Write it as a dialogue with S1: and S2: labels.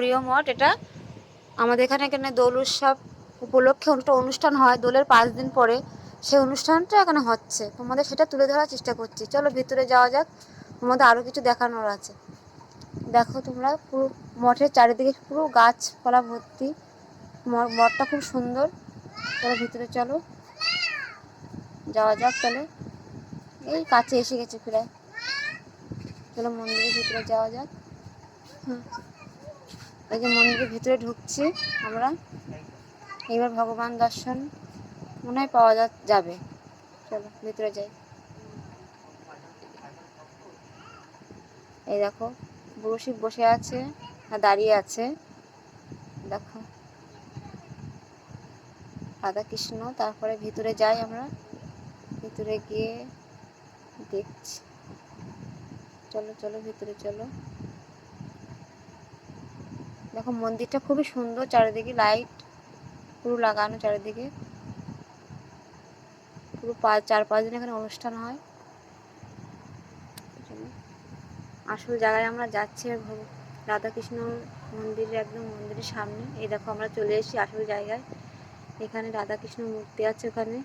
S1: গৌরীয় মঠ, এটা আমাদের এখানে এখানে দোল উৎসব উপলক্ষে একটা অনুষ্ঠান হয়। দোলের পাঁচ দিন পরে সেই অনুষ্ঠানটা এখানে হচ্ছে। তোমাদের সেটা তুলে ধরার চেষ্টা করছি। চলো ভিতরে যাওয়া যাক। তোমাদের আরও কিছু দেখানোর আছে। দেখো তোমরা পুরো মঠের চারিদিকে পুরো গাছপালা ভর্তি। মঠটা খুব সুন্দর। চলো ভিতরে চলো। যাওয়া যাক তাহলে। এই কাছে এসে গেছে প্রায়। চলো মন্দিরের ভিতরে যাওয়া যাক। হুম। এই যে মন্দিরের ভিতরে ঢুকছি আমরা। এবার ভগবান দর্শন মনে হয় পাওয়া যাবে। চলো, ভিতরে যাই। এই দেখো, বুড়ো শিব বসে আছে আর দাঁড়িয়ে আছে। দেখো। রাধা কৃষ্ণ তারপরে ভিতরে যাই আমরা। ভিতরে গিয়ে দেখছি। চলো চলো, ভিতরে চলো। দেখো মন্দিরটা খুবই সুন্দর, চারিদিকে লাইট পুরো লাগানো চারিদিকে। পুরো চার পাঁচ দিন এখানে অনুষ্ঠান হয়। আসল জায়গায় আমরা যাচ্ছি রাধাকৃষ্ণ মন্দিরের একদম মন্দিরের সামনে। এই দেখো আমরা চলে এসেছি আসল জায়গায়। এখানে রাধাকৃষ্ণ মূর্তি আছে ওখানে।